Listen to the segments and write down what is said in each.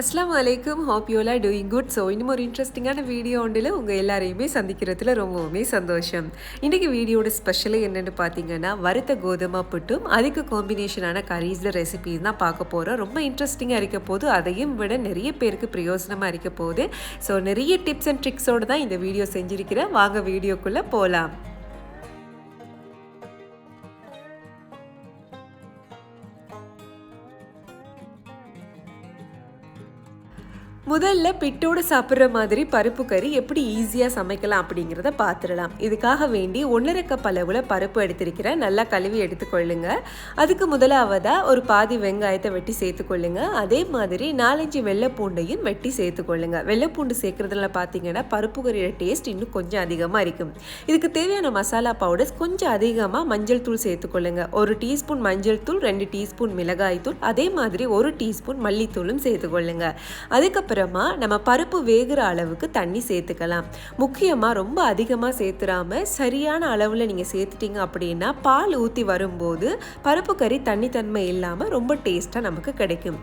அஸ்லாம் வலைக்கும் hope you all doing good so இன்னும் ஒரு இன்ட்ரெஸ்டிங்கான வீடியோ ஒன்றில் உங்கள் எல்லாரையுமே சந்திக்கிறதுல ரொம்பவுமே சந்தோஷம். இன்றைக்கி வீடியோட ஸ்பெஷலு என்னென்னு பார்த்தீங்கன்னா வறுத்த கோதுமை புட்டும் அதுக்கு காம்பினேஷனான கரீஸில் ரெசிபி தான் பார்க்க போகிறோம் ரொம்ப இன்ட்ரெஸ்டிங்காக இருக்க போது அதையும் விட நிறைய பேருக்கு பிரயோஜனமாக இருக்க போகுது. ஸோ நிறைய டிப்ஸ் அண்ட் ட்ரிக்ஸோடு தான் இந்த வீடியோ செஞ்சுருக்கிறேன். வாங்க வீடியோக்குள்ளே போகலாம் முதல்ல பிட்டோடு சாப்பிட்ற மாதிரி பருப்பு கறி எப்படி ஈஸியாக சமைக்கலாம் அப்படிங்கிறத பார்த்துடலாம் இதுக்காக வேண்டி ஒன்றரை கப் அளவில் பருப்பு எடுத்திருக்கிறேன். நல்லா கழுவி எடுத்துக்கொள்ளுங்க. அதுக்கு முதலாவதாக ஒரு பாதி வெங்காயத்தை வெட்டி சேர்த்துக்கொள்ளுங்க. அதே மாதிரி நாலஞ்சு வெள்ளைப்பூண்டையும் வெட்டி சேர்த்துக்கொள்ளுங்க. வெள்ளைப்பூண்டு சேர்க்குறதுல பார்த்தீங்கன்னா பருப்பு கறியோட டேஸ்ட் இன்னும் கொஞ்சம் அதிகமாக இருக்கும். இதுக்கு தேவையான மசாலா பவுடர்ஸ் கொஞ்சம் அதிகமாக மஞ்சள் தூள் சேர்த்துக்கொள்ளுங்க. ஒரு டீஸ்பூன் மஞ்சள் தூள் ரெண்டு டீஸ்பூன் மிளகாய் தூள் அதே மாதிரி ஒரு டீஸ்பூன் மல்லித்தூளும் சேர்த்துக்கொள்ளுங்க. அதுக்கப்புறம் அப்புறமா நம்ம பருப்பு வேகிற அளவுக்கு தண்ணி சேர்த்துக்கலாம். முக்கியமாக ரொம்ப அதிகமாக சேர்த்துராம சரியான அளவில் நீங்கள் சேர்த்துட்டீங்க அப்படின்னா பால் ஊற்றி வரும்போது பருப்பு கறி தண்ணி தன்மை இல்லாமல் ரொம்ப டேஸ்ட்டாக நமக்கு கிடைக்கும்.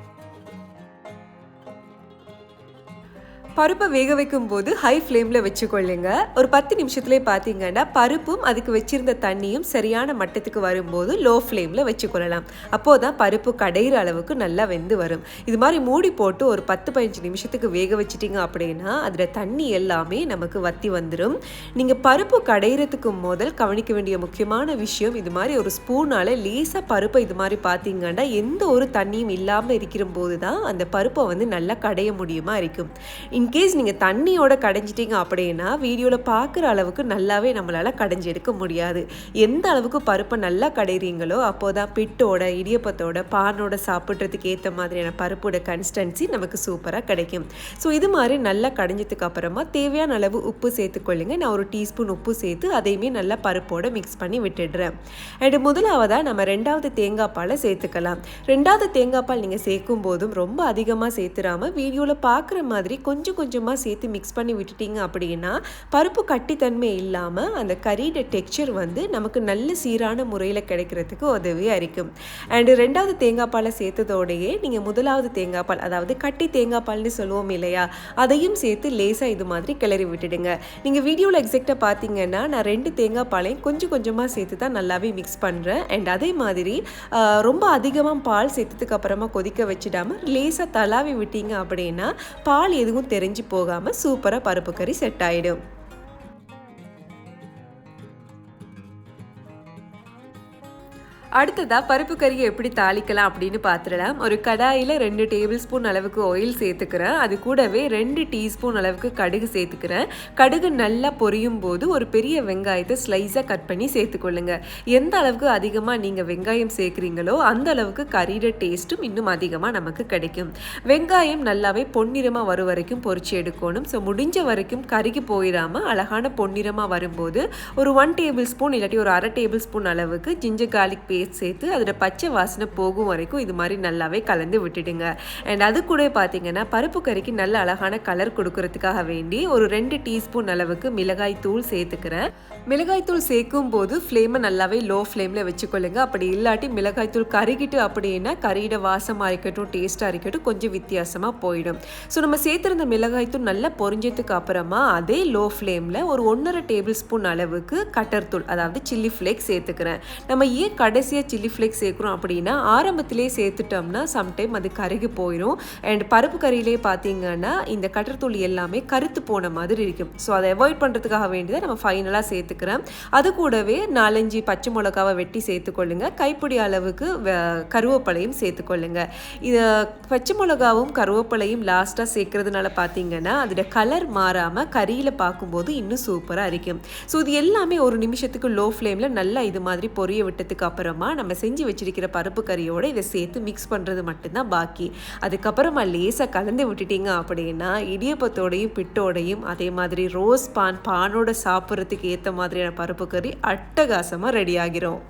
பருப்பை வேக வைக்கும் போது ஹை ஃப்ளேமில் வச்சுக்கொள்ளுங்க. ஒரு பத்து நிமிஷத்துலேயே பார்த்தீங்கன்னா பருப்பும் அதுக்கு வச்சிருந்த தண்ணியும் சரியான மட்டத்துக்கு வரும்போது லோ ஃப்ளேமில் வச்சுக்கொள்ளலாம். அப்போது தான் பருப்பு கடையிற அளவுக்கு நல்லா வெந்து வரும். இது மாதிரி மூடி போட்டு ஒரு பத்து பதினஞ்சு நிமிஷத்துக்கு வேக வச்சிட்டிங்க அப்படின்னா அதில் தண்ணி எல்லாமே நமக்கு வத்தி வந்துடும் நீங்கள் பருப்பு கடையிறதுக்கு முதல் கவனிக்க வேண்டிய முக்கியமான விஷயம் இது மாதிரி ஒரு ஸ்பூனால் லேசாக பருப்பை இது மாதிரி பார்த்தீங்கன்னா எந்த ஒரு தண்ணியும் இல்லாமல் இருக்கிற போது தான் அந்த பருப்பை வந்து நல்லா கடைய முடியுமா இருக்கும். இன்கேஸ் நீங்கள் தண்ணியோட கடைஞ்சிட்டிங்க அப்படின்னா வீடியோவில் பார்க்குற அளவுக்கு நல்லாவே நம்மளால் கடைஞ்சி எடுக்க முடியாது. எந்த அளவுக்கு பருப்பை நல்லா கடைகிறீங்களோ அப்போ தான் பிட்டோட இடியப்பத்தோட பானோட சாப்பிட்றதுக்கு ஏற்ற மாதிரியான பருப்போட கன்சிஸ்டன்சி நமக்கு சூப்பராக கிடைக்கும். ஸோ இது மாதிரி நல்லா கடைஞ்சதுக்கு அப்புறமா தேவையான அளவு உப்பு சேர்த்துக்கொள்ளுங்க நான் ஒரு டீஸ்பூன் உப்பு சேர்த்து அதையுமே நல்லா பருப்போட மிக்ஸ் பண்ணி விட்டுடுறேன். அண்ட் முதலாவதாக நம்ம ரெண்டாவது தேங்காய் பாலை சேர்த்துக்கலாம். ரெண்டாவது தேங்காய் பால் நீங்கள் சேர்க்கும் போதும் ரொம்ப அதிகமாக சேர்த்துராமல் வீடியோவில் பார்க்குற மாதிரி கொஞ்சம் கொஞ்சமாக சேர்த்து மிக்ஸ் பண்ணி விட்டுட்டீங்க அப்படின்னா பருப்பு கட்டித்தன்மை இல்லாமல் அந்த கறியோட டெக்ஸ்சர் வந்து நமக்கு நல்ல சீரான முறையில் கிடைக்கிறதுக்கு உதவியாக இருக்கும். அண்டு ரெண்டாவது தேங்காய் பாலை சேர்த்ததோடையே நீங்கள் முதலாவது தேங்காய் பால் அதாவது கட்டி தேங்காய் பால்னு சொல்லுவோம் இல்லையா அதையும் சேர்த்து லேசாக இது மாதிரி கிளறி விட்டுடுங்க. நீங்கள் வீடியோவில் எக்ஸாக்டாக பார்த்தீங்கன்னா நான் ரெண்டு தேங்காய் பாலையும் கொஞ்சம் கொஞ்சமாக சேர்த்து தான் நல்லாவே மிக்ஸ் பண்ணுறேன் அண்ட் அதே மாதிரி ரொம்ப அதிகமாக பால் சேர்த்ததுக்கு அப்புறமா கொதிக்க வச்சிடாமல் லேசாக தலாவி விட்டீங்க அப்படின்னா பால் எதுவும் தெரிஞ்சு போகாமல் சூப்பராக பருப்பு கறி செட் ஆகிடும் அடுத்ததாக பருப்பு கறியை எப்படி தாளிக்கலாம் அப்படின்னு பார்த்துடலாம் ஒரு கடாயில் ரெண்டு டேபிள் ஸ்பூன் அளவுக்கு ஆயில் சேர்த்துக்கிறேன். அது கூடவே ரெண்டு டீஸ்பூன் அளவுக்கு கடுகு சேர்த்துக்கிறேன். கடுகு நல்லா பொரியும் போது ஒரு பெரிய வெங்காயத்தை ஸ்லைஸாக கட் பண்ணி சேர்த்துக்கொள்ளுங்க. எந்த அளவுக்கு அதிகமாக நீங்கள் வெங்காயம் சேர்க்குறீங்களோ அந்த அளவுக்கு கறியோட டேஸ்ட்டும் இன்னும் அதிகமாக நமக்கு கிடைக்கும். வெங்காயம் நல்லாவே பொன்னிறமாக வரும் வரைக்கும் பொரிச்சு எடுக்கணும். ஸோ முடிஞ்ச வரைக்கும் கருகி போயிடாமல் அழகான பொன்னிறமாக வரும்போது ஒரு ஒன் டேபிள் ஸ்பூன் இல்லாட்டி ஒரு அரை டேபிள் ஸ்பூன் அளவுக்கு ஜிஞ்சர் கார்லிக் பேஸ்ட் சேர்த்து அதில் பச்சை வாசனை போகும் வரைக்கும் இது மாதிரி நல்லாவே கலந்து விட்டுடுங்க. அண்ட் அது கூட பார்த்தீங்கன்னா பருப்பு கறிக்கு நல்ல அழகான கலர் கொடுக்கறதுக்காக வேண்டி ஒரு ரெண்டு டீஸ்பூன் அளவுக்கு மிளகாய் தூள் சேர்த்துக்கிறேன். மிளகாய்த்தூள் சேர்க்கும் போது ஃப்ளேமை நல்லாவே லோ ஃப்ளேமில் வச்சுக்கொள்ளுங்க. அப்படி இல்லாட்டி மிளகாய்த்தூள் கருகிட்டு அப்படின்னா கறியிட வாசமாக இருக்கட்டும் டேஸ்ட்டாக இருக்கட்டும் கொஞ்சம் வித்தியாசமாக போயிடும். ஸோ நம்ம சேர்த்துருந்த மிளகாய்த்தூள் நல்லா பொரிஞ்சதுக்கு அப்புறமா அதே லோ ஃப்ளேமில் ஒரு ஒன்றரை டேபிள் ஸ்பூன் அளவுக்கு கட்டர் தூள் அதாவது சில்லி ஃப்ளேக்ஸ் சேர்த்துக்கிறேன். நம்ம ஏன் கடைசியாக சில்லி ஃப்ளேக்ஸ் சேர்க்குறோம் அப்படின்னா ஆரம்பத்திலே சேர்த்துட்டோம்னா சம்டைம் அது கருகி போயிடும் அண்ட் பருப்பு கறியிலே பார்த்தீங்கன்னா இந்த கட்டர்த்தூள் எல்லாமே கருத்து போன மாதிரி இருக்கும். ஸோ அதை அவாய்ட் பண்ணுறதுக்காக வேண்டியதை நம்ம ஃபைனலாக சேர்த்துக்கிறேன் அது கூடவே நாலஞ்சு பச்சை மிளகாவை வெட்டி சேர்த்துக்கொள்ளுங்க. கைப்பிடி அளவுக்கு கருவேப்பிலையும் சேர்த்துக்கொள்ளுங்க. இது பச்சை மிளகாவும் கருவேப்பிலையும் லாஸ்ட்டாக சேர்க்கறதுனால பார்த்தீங்கன்னா அதோட கலர் மாறாமல் கறியில் பார்க்கும்போது இன்னும் சூப்பராக இருக்கும். ஸோ இது எல்லாமே ஒரு நிமிஷத்துக்கு லோ ஃப்ளேமில் நல்லா இது மாதிரி பொரிய விட்டதுக்கு அப்புறமா நம்ம செஞ்சு வச்சிருக்கிற பருப்பு கறியோடு இதை சேர்த்து மிக்ஸ் பண்ணுறது மட்டும்தான் பாக்கி. அதுக்கப்புறமா லேசாக கலந்து விட்டுட்டீங்க அப்படின்னா இடியப்பத்தோடையும் பிட்டோடையும் அதே மாதிரி ரோஸ் பான் பானோட சாப்பிட்றதுக்கு ஏற்ற மாதிரி மாதிரியான பருப்பு கறி அட்டகாசமாக ரெடி ஆகிரும்.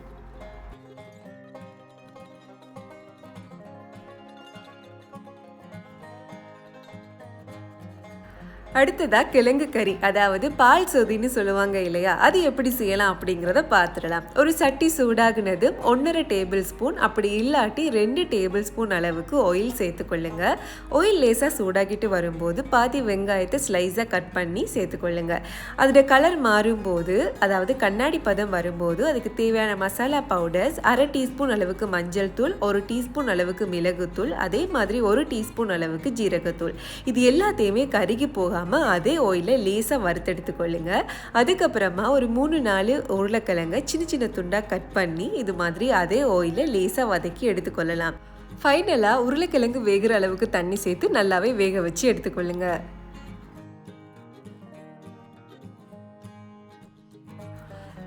அடுத்ததா கிழங்கு கறி அதாவது பால் சொதின்னு சொல்லுவாங்க இல்லையா? அது எப்படி செய்யலாம் அப்படிங்கிறத பார்த்துடலாம். ஒரு சட்டி சூடாகினது ஒன்றரை டேபிள் ஸ்பூன் அப்படி இல்லாட்டி ரெண்டு டேபிள் ஸ்பூன் அளவுக்கு ஆயில் சேர்த்துக்கொள்ளுங்க. ஆயில் லேசாக சூடாகிட்டு வரும்போது பாதி வெங்காயத்தை ஸ்லைஸாக கட் பண்ணி சேர்த்துக்கொள்ளுங்க. அதோட கலர் மாறும்போது அதாவது கண்ணாடி பதம் வரும்போது அதுக்கு தேவையான மசாலா பவுடர்ஸ் அரை டீஸ்பூன் அளவுக்கு மஞ்சள் தூள் ஒரு டீஸ்பூன் அளவுக்கு மிளகுத்தூள் அதே மாதிரி ஒரு டீஸ்பூன் அளவுக்கு ஜீரகத்தூள். இது எல்லாத்தையுமே கருகி போகாமல் அதே ஆயிலில் லேசாக வறுத்தெடுத்துக்கொள்ளுங்க அதுக்கப்புறமா ஒரு மூணு நாலு உருளைக்கிழங்க சின்ன சின்ன துண்டாக கட் பண்ணி இது மாதிரி அதே ஆயிலில் லேசாக வதக்கி எடுத்துக்கொள்ளலாம். ஃபைனலாக உருளைக்கிழங்கு வேகிற அளவுக்கு தண்ணி சேர்த்து நல்லாவே வேக வச்சு எடுத்துக்கொள்ளுங்கள்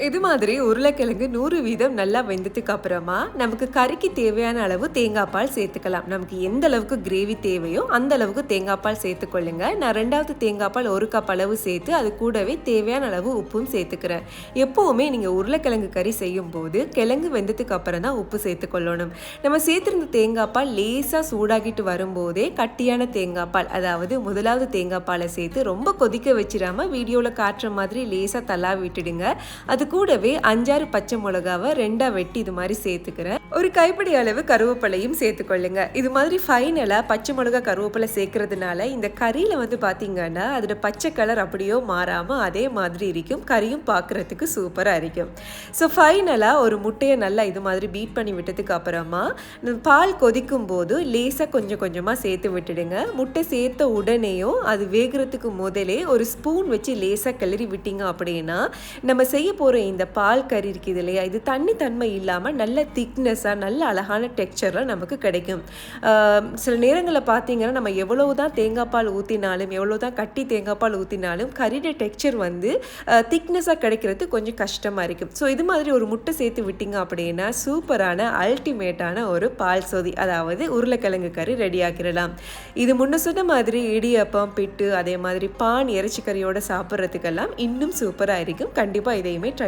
இது மாதிரி உருளைக்கிழங்கு நூறு வீதம் நல்லா வெந்ததுக்கு அப்புறமா நமக்கு கறிக்கு தேவையான அளவு தேங்காய் பால் சேர்த்துக்கலாம். நமக்கு எந்த அளவுக்கு கிரேவி தேவையோ அந்த அளவுக்கு தேங்காய் பால் சேர்த்துக்கொள்ளுங்க. நான் ரெண்டாவது தேங்காய் பால் ஒரு கப் அளவு சேர்த்து அது கூடவே தேவையான அளவு உப்பும் சேர்த்துக்கிறேன். எப்போவுமே நீங்கள் உருளைக்கிழங்கு கறி செய்யும் போது கிழங்கு வெந்ததுக்கு அப்புறம் தான் உப்பு சேர்த்துக்கொள்ளணும். நம்ம சேர்த்துருந்த தேங்காய் பால் லேசாக சூடாகிட்டு வரும்போதே கட்டியான தேங்காய் பால் அதாவது முதலாவது தேங்காய் பாலை சேர்த்து ரொம்ப கொதிக்க வச்சிடாம வீடியோவில் காட்டுற மாதிரி லேசாக தள்ளா விட்டுடுங்க அது கூடவே அஞ்சாறு பச்சை மிளகாவை ரெண்டாக வெட்டி இது மாதிரி சேர்த்துக்கிறேன். ஒரு கைப்பிடி அளவு கருவேப்பிலையும் சேர்த்துக்கொள்ளுங்க. இது மாதிரி ஃபைனலாக பச்சை மிளகா கருவேப்பிலை சேர்க்கறதுனால இந்த கறியில் வந்து பார்த்தீங்கன்னா அதோட பச்சை கலர் அப்படியோ மாறாமல் அதே மாதிரி இருக்கும். கறியும் பார்க்குறதுக்கு சூப்பராக இருக்கும். ஸோ ஃபைனலாக ஒரு முட்டையை நல்லா இது மாதிரி பீட் பண்ணி விட்டதுக்கு அப்புறமா பால் கொதிக்கும் போது லேசாக கொஞ்சம் கொஞ்சமாக சேர்த்து விட்டுடுங்க. முட்டை சேர்த்த உடனேயும் அது வேகிறதுக்கு முதலே ஒரு ஸ்பூன் வச்சு லேசாக கிளறி விட்டீங்க அப்படின்னா நம்ம செய்ய போகிற இந்த பால் கறி இருக்குது இல்லையா? இது தண்ணி தன்மை இல்லாமல் நல்ல திக்னஸாக நல்ல அழகான டெக்ஸ்சரில் நமக்கு கிடைக்கும். சில நேரங்களில் பார்த்தீங்கன்னா நம்ம எவ்வளவு தான் தேங்காய் பால் ஊற்றினாலும் எவ்வளோ தான் கட்டி தேங்காய் பால் ஊற்றினாலும் கறியோட டெக்ஸ்சர் வந்து திக்னஸாக கிடைக்கிறது கொஞ்சம் கஷ்டமாக இருக்கும். ஸோ இது மாதிரி ஒரு முட்டை சேர்த்து விட்டீங்க அப்படின்னா சூப்பரான அல்டிமேட்டான ஒரு பால் சொதி அதாவது உருளைக்கிழங்கு கறி ரெடி ஆக்கிடலாம். இது முன்ன சொன்ன மாதிரி இடியப்பம் பிட்டு அதே மாதிரி பான் இறைச்சி கறியோட சாப்பிட்றதுக்கெல்லாம் இன்னும் சூப்பராக இருக்கும். கண்டிப்பாக இதையுமே ட்ரை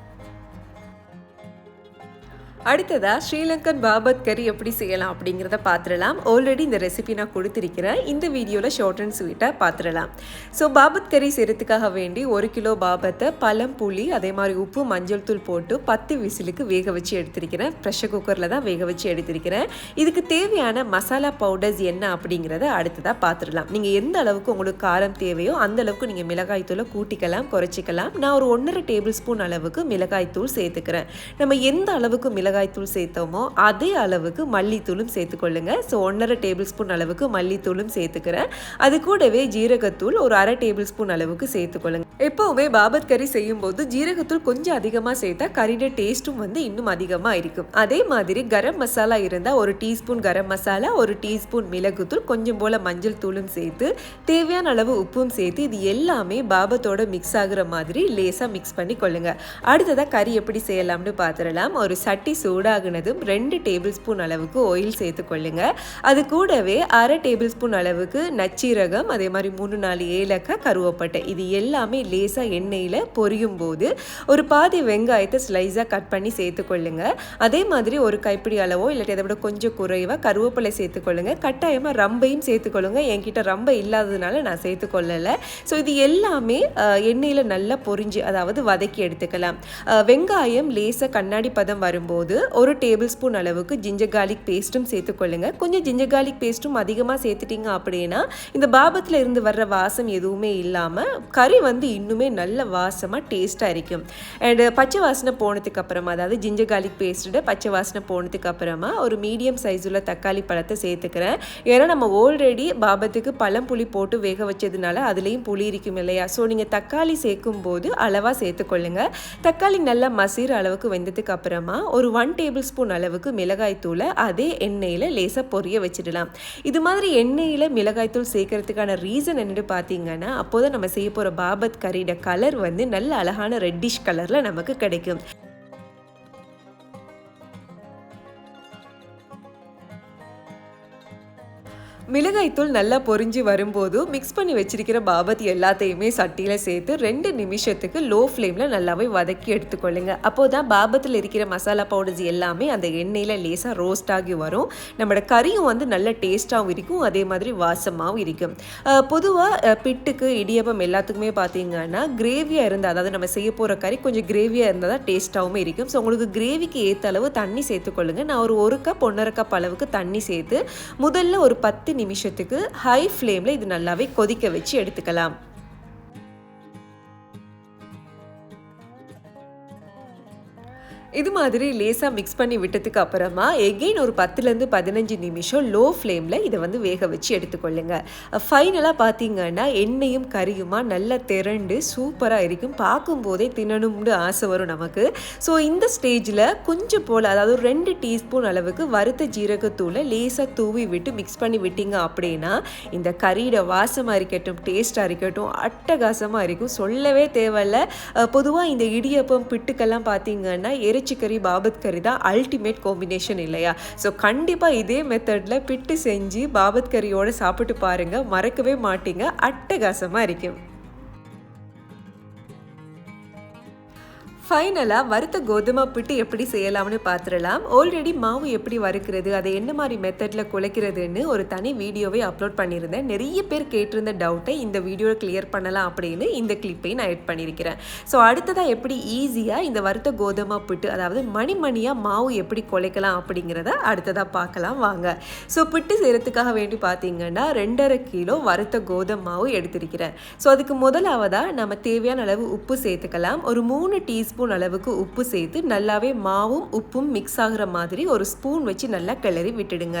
அடுத்ததாக ஸ்ரீலங்கன் பாபத் கறி எப்படி செய்யலாம் அப்படிங்கிறத பார்த்துடலாம் ஆல்ரெடி இந்த ரெசிபி நான் கொடுத்துருக்கிறேன். இந்த வீடியோவில் ஷார்ட் அண்ட் ஸ்வீட்டாக பார்த்துடலாம் ஸோ பாபத் கறி செய்கிறதுக்காக வேண்டி ஒரு கிலோ பாபத்தை பழம் புளி அதே மாதிரி உப்பு மஞ்சள் தூள் போட்டு பத்து விசிலுக்கு வேக வச்சு எடுத்திருக்கிறேன். ப்ரெஷர் குக்கரில் தான் வேக வச்சு எடுத்திருக்கிறேன். இதுக்கு தேவையான மசாலா பவுடர்ஸ் என்ன அப்படிங்கிறத அடுத்ததாக பார்த்துடலாம் நீங்கள் எந்த அளவுக்கு உங்களுக்கு காரம் தேவையோ அந்த அளவுக்கு நீங்கள் மிளகாய் தூளை கூட்டிக்கலாம் குறைச்சிக்கலாம். நான் ஒரு ஒன்றரை டேபிள் ஸ்பூன் அளவுக்கு மிளகாய் தூள் சேர்த்துக்கிறேன். நம்ம எந்த அளவுக்கு மிளகாய் மிளகாய்த்தூள் சேர்த்தோமோ அதே அளவுக்கு மல்லித்தூளும் சேர்த்துக்கொள்ளுங்க. ஸோ ஒன்றரை டேபிள் ஸ்பூன் அளவுக்கு மல்லித்தூளும் சேர்த்துக்கிறேன். அது கூடவே ஜீரகத்தூள் ஒரு அரை டேபிள் ஸ்பூன் அளவுக்கு சேர்த்துக்கொள்ளுங்க. எப்போவுமே பாபத் கறி செய்யும்போது ஜீரகத்தூள் கொஞ்சம் அதிகமாக சேர்த்தா கறியோட டேஸ்ட்டும் வந்து இன்னும் அதிகமாக இருக்கும். அதே மாதிரி கரம் மசாலா இருந்தால் ஒரு டீஸ்பூன் கரம் மசாலா ஒரு டீஸ்பூன் மிளகுத்தூள் கொஞ்சம் போல் மஞ்சள் தூளும் சேர்த்து தேவையான அளவு உப்பும் சேர்த்து இது எல்லாமே பாபத்தோட மிக்ஸ் ஆகுற மாதிரி லேசாக மிக்ஸ் பண்ணி கொள்ளுங்க அடுத்ததாக கறி எப்படி செய்யலாம்னு பார்த்துடலாம் ஒரு சட்டி சூடாகினதும் ரெண்டு டேபிள் ஸ்பூன் அளவுக்கு ஆயில் சேர்த்துக்கொள்ளுங்க அது கூடவே அரை டேபிள் ஸ்பூன் அளவுக்கு நச்சீரகம் அதே மாதிரி மூணு நாலு ஏலக்காய் கருவேப்பட்டை. இது எல்லாமே லேசாக எண்ணெயில் பொரியும் போது ஒரு பாதி வெங்காயத்தை ஸ்லைஸாக கட் பண்ணி சேர்த்துக்கொள்ளுங்க அதே மாதிரி ஒரு கைப்பிடி அளவோ இல்லாட்டி அதை விட கொஞ்சம் குறைவாக கருவேப்பிலை சேர்த்துக்கொள்ளுங்க கட்டாயமாக ரம்பையும் சேர்த்துக்கொள்ளுங்க என்கிட்ட ரொம்ப இல்லாததுனால நான் சேர்த்துக்கொள்ளலை ஸோ இது எல்லாமே எண்ணெயில் நல்லா பொரிஞ்சு அதாவது வதக்கி எடுத்துக்கலாம். வெங்காயம் லேசாக கண்ணாடி பதம் வரும்போது ஒரு டேபிள் ஸ்பூன் அளவுக்கு ஜிஞ்சர் கார்லிக் பேஸ்ட்டும் சேர்த்துக்கொள்ளுங்க கொஞ்சம் ஜிஞ்சர் கார்லிக் பேஸ்ட்டும் அதிகமாக சேர்த்துட்டீங்க அப்படின்னா இந்த பாபத்தில் இருந்து வர்ற வாசம் எதுவுமே இல்லாமல் கறி வந்து இன்னுமே நல்ல வாசமாக டேஸ்ட்டாக இருக்கும். அண்டு பச்சை வாசனை போனதுக்கு அப்புறமா அதாவது ஜிஞ்சர் கார்லிக் பேஸ்ட்டோட பச்சை வாசனை போனதுக்கு அப்புறமா ஒரு மீடியம் சைஸ் உள்ள தக்காளி பழத்தை சேர்த்துக்கிறேன். ஏன்னா நம்ம ஆல்ரெடி பாபத்துக்கு பழம் புளி போட்டு வேக வச்சதுனால அதுலேயும் புளி இருக்கும் இல்லையா? ஸோ நீங்கள் தக்காளி சேர்க்கும் போது அளவாக சேர்த்துக்கொள்ளுங்க தக்காளி நல்லா மசீர் அளவுக்கு வெந்ததுக்கு அப்புறமா ஒரு ஒன் டேபிள் ஸ்பூன் அளவுக்கு மிளகாய்த்தூளை அதே எண்ணெயில் லேசாக பொரிய வச்சிடலாம். இது மாதிரி எண்ணெயில் மிளகாய்த்தூள் சேர்க்கறதுக்கான ரீசன் என்னென்னு பார்த்தீங்கன்னா அப்போதான் நம்ம செய்ய போகிற பாபத் கறியோட கலர் வந்து நல்ல அழகான ரெட்டிஷ் கலரில் நமக்கு கிடைக்கும். மிளகாய்த்தூள் நல்லா பொறிஞ்சு வரும்போது மிக்ஸ் பண்ணி வச்சிருக்கிற பாபத் எல்லாத்தையுமே சட்டியில் சேர்த்து ரெண்டு நிமிஷத்துக்கு லோ ஃப்ளேமில் நல்லாவே வதக்கி எடுத்துக்கொள்ளுங்க. அப்போ தான் பாபத்தில் இருக்கிற மசாலா பவுடர்ஸ் எல்லாமே அந்த எண்ணெயில் லேசாக ரோஸ்ட் ஆகி வரும். நம்மளோட கறியும் வந்து நல்ல டேஸ்ட்டாகவும் இருக்கும் அதே மாதிரி வாசமாகவும் இருக்கும். பொதுவாக பிட்டுக்கு இடியப்பம் எல்லாத்துக்குமே பார்த்தீங்கன்னா கிரேவியாக இருந்தால் அதாவது நம்ம செய்ய போகிற கறி கொஞ்சம் கிரேவியாக இருந்தால் தான் டேஸ்ட்டாகவும் இருக்கும். ஸோ உங்களுக்கு கிரேவிக்கு ஏற்ற அளவு தண்ணி சேர்த்துக்கொள்ளுங்க. நான் ஒரு ஒரு கப் ஒன்றரை கப் அளவுக்கு தண்ணி சேர்த்து முதல்ல ஒரு பத்து நிமிஷத்துக்கு ஹை ஃப்ளேமில் இது நல்லாவே கொதிக்க வச்சு எடுத்துக்கலாம். இது மாதிரி லேசாக மிக்ஸ் பண்ணி விட்டதுக்கு அப்புறமா எகெயின் ஒரு பத்துலேருந்து பதினஞ்சு நிமிஷம் லோ ஃப்ளேமில் இதை வந்து வேக வச்சு எடுத்துக்கொள்ளுங்க. ஃபைனலாக பார்த்தீங்கன்னா எண்ணெயும் கறியுமா நல்லா திரண்டு சூப்பராக இருக்கும். பார்க்கும்போதே தின்னணும்னு ஆசை வரும் நமக்கு. ஸோ இந்த ஸ்டேஜில் கொஞ்சம் போல் அதாவது ஒரு ரெண்டு டீஸ்பூன் அளவுக்கு வறுத்த ஜீரகத்தூளை லேசாக தூவி விட்டு மிக்ஸ் பண்ணி விட்டீங்க அப்படின்னா இந்த கறியோட வாசமாக இருக்கட்டும் டேஸ்ட்டாக இருக்கட்டும் அட்டகாசமாக இருக்கும். சொல்லவே தேவையில்லை. பொதுவாக இந்த இடியப்பம் பிட்டுக்கெல்லாம் பார்த்தீங்கன்னா இறைச்சி கறி பாபத் கறி தான் அல்டிமேட் காம்பினேஷன் இல்லையா? ஸோ கண்டிப்பாக இதே மெத்தடில் பிட்டு செஞ்சு பாபத் கறியோடு சாப்பிட்டு பாருங்கள் மறக்கவே மாட்டீங்க. அட்டகாசமாக இருக்கும். ஃபைனலாக வறுத்த கோதுமை பிட்டு எப்படி செய்யலாம்னு பார்த்துடலாம் ஆல்ரெடி மாவு எப்படி வறுக்கிறது அதை என்ன மாதிரி மெத்தடில் குலைக்கிறதுன்னு ஒரு தனி வீடியோவை அப்லோட் பண்ணியிருந்தேன். நிறைய பேர் கேட்டிருந்த டவுட்டை இந்த வீடியோவில் கிளியர் பண்ணலாம் அப்படின்னு இந்த கிளிப்பை நான் எட் பண்ணியிருக்கிறேன். ஸோ அடுத்ததாக எப்படி ஈஸியாக இந்த வறுத்த கோதுமை பிட்டு அதாவது மணி மணியாக மாவு எப்படி குலைக்கலாம் அப்படிங்கிறத அடுத்ததாக பார்க்கலாம் வாங்க. ஸோ பிட்டு செய்கிறதுக்காக வேண்டி பார்த்தீங்கன்னா ரெண்டரை கிலோ வறுத்த கோதுமை மாவு எடுத்திருக்கிறேன். ஸோ அதுக்கு முதலாவதாக நம்ம தேவையான அளவு உப்பு சேர்த்துக்கலாம். ஒரு மூணு டீஸ்பூன் ஸ்பூன் அளவுக்கு உப்பு சேர்த்து நல்லாவே மாவும் உப்பும் மிக்ஸ் ஆகிற மாதிரி ஒரு ஸ்பூன் வச்சு நல்லா கிளறி விட்டுடுங்க.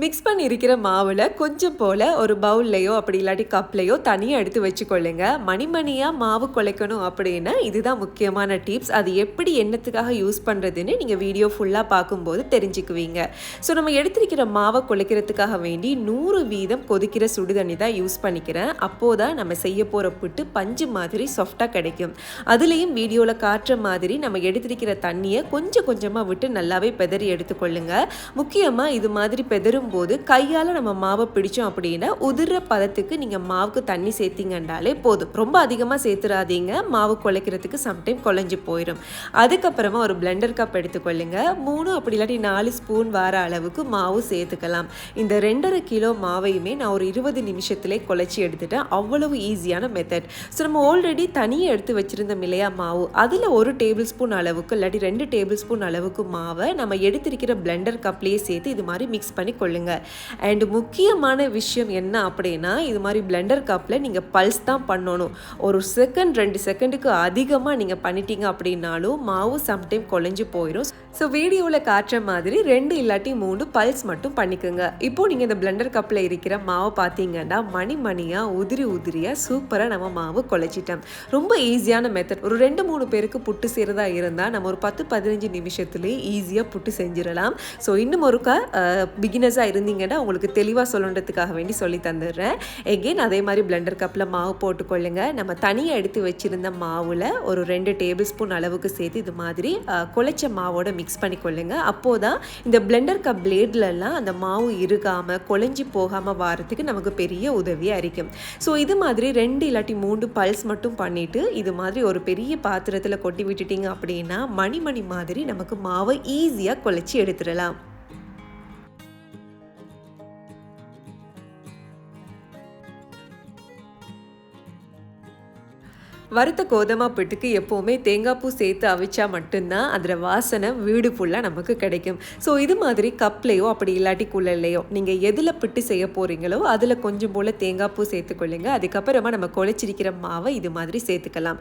மிக்ஸ் பண்ணி இருக்கிற மாவில் கொஞ்சம் போல் ஒரு பவுல்லையோ அப்படி இல்லாட்டி கப்லையோ தனியாக எடுத்து வச்சுக்கொள்ளுங்க. மணிமணியாக மாவு குலைக்கணும் அப்படின்னா இதுதான் முக்கியமான டிப்ஸ் அது எப்படி எண்ணத்துக்காக யூஸ் பண்ணுறதுன்னு நீங்கள் வீடியோ ஃபுல்லாக பார்க்கும்போது தெரிஞ்சுக்குவீங்க. ஸோ நம்ம எடுத்திருக்கிற மாவை குலைக்கிறதுக்காக வேண்டி நூறு வீதம் கொதிக்கிற சுடுதண்ணி தான் யூஸ் பண்ணிக்கிறேன். அப்போது தான் நம்ம செய்ய போகிற புட்டு பஞ்சு மாதிரி சாஃப்டாக கிடைக்கும். அதுலேயும் வீடியோவில் காட்டுற மாதிரி நம்ம எடுத்திருக்கிற தண்ணியை கொஞ்சம் கொஞ்சமாக விட்டு நல்லாவே பெதறி எடுத்துக்கொள்ளுங்க. முக்கியமாக இது மாதிரி பெதரும் போது கையால் நம்ம மாவை பிடிச்சோம் அப்படின்னா உதிர்ற பதத்துக்கு நீங்கள் மாவுக்கு தண்ணி சேர்த்திங்கன்றாலே போதும். ரொம்ப அதிகமாக சேர்த்துறாதீங்க. மாவு குலைக்கிறதுக்கு சம்டைம் குழஞ்சி போயிடும் அதுக்கப்புறமா ஒரு பிளெண்டர் கப் எடுத்துக்கொள்ளுங்க. மூணு அப்படி இல்லாட்டி நாலு ஸ்பூன் வர அளவுக்கு மாவு சேர்த்துக்கலாம். இந்த ரெண்டரை கிலோ மாவையுமே நான் ஒரு இருபது நிமிஷத்துலேயே குழச்சி எடுத்துட்டேன். அவ்வளவு ஈஸியான மெத்தட் ஸோ நம்ம ஆல்ரெடி தனியாக எடுத்து வச்சுருந்தோம் இல்லையா மாவு? அதில் ஒரு டேபிள் ஸ்பூன் அளவுக்கு இல்லாட்டி ரெண்டு டேபிள் ஸ்பூன் அளவுக்கு மாவை நம்ம எடுத்திருக்கிற பிளெண்டர் கப்லேயே சேர்த்து இது மாதிரி மிக்ஸ் பண்ணி கொள்ளுங்க. அண்ட் முக்கியமான விஷயம் என்ன அப்படின்னா இது மாதிரி பிளெண்டர் கப்பில் நீங்கள் பல்ஸ் தான் பண்ணணும். ஒரு செகண்ட் ரெண்டு செகண்டுக்கு அதிகமாக நீங்கள் பண்ணிட்டீங்க அப்படின்னாலும் மாவு சம்டைம் குழஞ்சி போயிடும் ஸோ வீடியோவில் காட்டுற மாதிரி ரெண்டு இல்லாட்டி மூணு பல்ஸ் மட்டும் பண்ணிக்கோங்க. இப்போது நீங்கள் இந்த பிளெண்டர் கப்பில் இருக்கிற மாவை பார்த்தீங்கன்னா மணி மணியாக உதிரி உதிரியாக சூப்பராக நம்ம மாவு குழைச்சிட்டோம். ரொம்ப ஈஸியான மெத்தட் ஒரு ரெண்டு மூணு பேருக்கு புட்டு செய்கிறதா இருந்தால் நம்ம ஒரு பத்து பதினஞ்சு நிமிஷத்துலேயே ஈஸியாக புட்டு செஞ்சிடலாம். ஸோ இன்னும் ஒருக்கா பிகினர்ஸாக இருந்தீங்கன்னா உங்களுக்கு தெளிவாக சொல்லணுன்றதுக்காக வேண்டி சொல்லி தந்துடுறேன். எகெயின் அதே மாதிரி பிளெண்டர் கப்பில் மாவு போட்டுக்கொள்ளுங்க. நம்ம தனியாக எடுத்து வச்சுருந்த மாவில் ஒரு ரெண்டு டேபிள் ஸ்பூன் அளவுக்கு சேர்த்து இது மாதிரி குழைச்ச மாவோட மிக்ஸ் பண்ணிக்கொள்ளுங்க. அப்போது தான் இந்த பிளெண்டர் கப் பிளேட்லலாம் அந்த மாவு இருக்காமல் குழஞ்சி போகாமல் வாரத்துக்கு நமக்கு பெரிய உதவியாக இருக்கும். ஸோ இது மாதிரி ரெண்டு இல்லாட்டி மூன்று பல்ஸ் மட்டும் பண்ணிவிட்டு இது மாதிரி ஒரு பெரிய பாத்திரத்தில் கொட்டி விட்டுட்டீங்க அப்படின்னா மணி மணி மாதிரி நமக்கு மாவை ஈஸியாக குழச்சி எடுத்துடலாம். வறுத்த கோதுமை பிட்டுக்கு எப்போவுமே தேங்காய் பூ சேர்த்து அவிச்சா மட்டும்தான் அதில் வாசனை வீடு ஃபுல்லாக நமக்கு கிடைக்கும். ஸோ இது மாதிரி கப்லேயோ அப்படி இல்லாட்டி குழல்லையோ நீங்கள் எதில் பிட்டு செய்ய போகிறீங்களோ அதில் கொஞ்சம் போல் தேங்காய் பூ சேர்த்துக்கொள்ளுங்க. அதுக்கப்புறமா நம்ம குழைச்சிருக்கிற மாவை இது மாதிரி சேர்த்துக்கலாம்.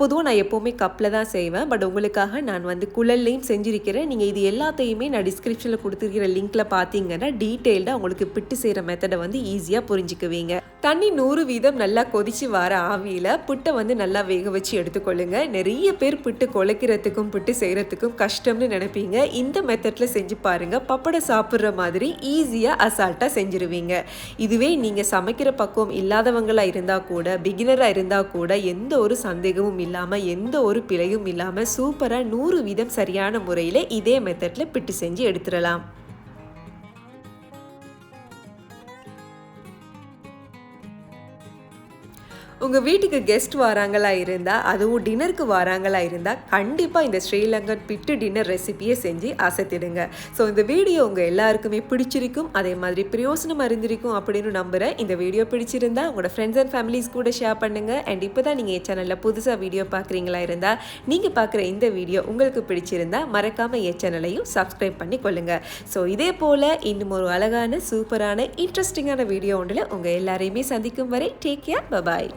பொதுவாக நான் எப்போவுமே கப்பில் தான் செய்வேன். பட் உங்களுக்காக நான் வந்து குழல்லையும் செஞ்சுருக்கிறேன். நீங்கள் இது எல்லாத்தையுமே நான் டிஸ்கிரிப்ஷனில் கொடுத்துருக்கிற லிங்க்கில் பார்த்தீங்கன்னா டீட்டெயில்டாக உங்களுக்கு பிட்டு செய்கிற மெத்தடை வந்து ஈஸியாக புரிஞ்சுக்குவீங்க. தண்ணி நூறு வீதம் நல்லா கொதிச்சு வர ஆவியில் புட்டை வந்து நல்லா நல்லா வேக வச்சு எடுத்துக்கொள்ளுங்க. நிறைய பேர் புட்டு குலைக்கிறதுக்கும் புட்டு செய்கிறதுக்கும் கஷ்டம்னு நினைப்பீங்க. இந்த மெத்தடில் செஞ்சு பாருங்கள் பப்படை சாப்பிட்ற மாதிரி ஈஸியாக அசால்ட்டாக செஞ்சுருவீங்க. இதுவே நீங்கள் சமைக்கிற பக்குவம் இல்லாதவங்களாக இருந்தால் கூட பிகினராக இருந்தால் கூட எந்த ஒரு சந்தேகமும் இல்லாமல் எந்த ஒரு பிழையும் இல்லாமல் சூப்பராக நூறு வீதம் சரியான முறையில் இதே மெத்தடில் பிட்டு செஞ்சு எடுத்துடலாம். உங்கள் வீட்டுக்கு கெஸ்ட் வராங்களா இருந்தால் அதுவும் டின்னருக்கு வராங்களா இருந்தால் கண்டிப்பாக இந்த ஸ்ரீலங்கன் பிட்டு டின்னர் ரெசிபியை செஞ்சு அசத்திடுங்க. ஸோ இந்த வீடியோ உங்கள் எல்லாருக்குமே பிடிச்சிருக்கும். அதே மாதிரி பிரயோசனம் அறிந்திருக்கும் அப்படின்னு நம்புகிறேன் இந்த வீடியோ பிடிச்சிருந்தா உங்களோட ஃப்ரெண்ட்ஸ் அண்ட் ஃபேமிலிஸ் கூட ஷேர் பண்ணுங்கள் அண்ட் இப்போ தான் நீங்கள் என் சேனலில் புதுசாக வீடியோ பார்க்குறீங்களா இருந்தால் நீங்கள் பார்க்குற இந்த வீடியோ உங்களுக்கு பிடிச்சிருந்தா மறக்காமல் என் சேனலையும் சப்ஸ்கிரைப் பண்ணி கொள்ளுங்கள் ஸோ இதே போல் இன்னும் ஒரு அழகான சூப்பரான இன்ட்ரெஸ்டிங்கான வீடியோ ஒன்றில் உங்கள் எல்லாரையுமே சந்திக்கும் வரை டேக் கேர் பபாய்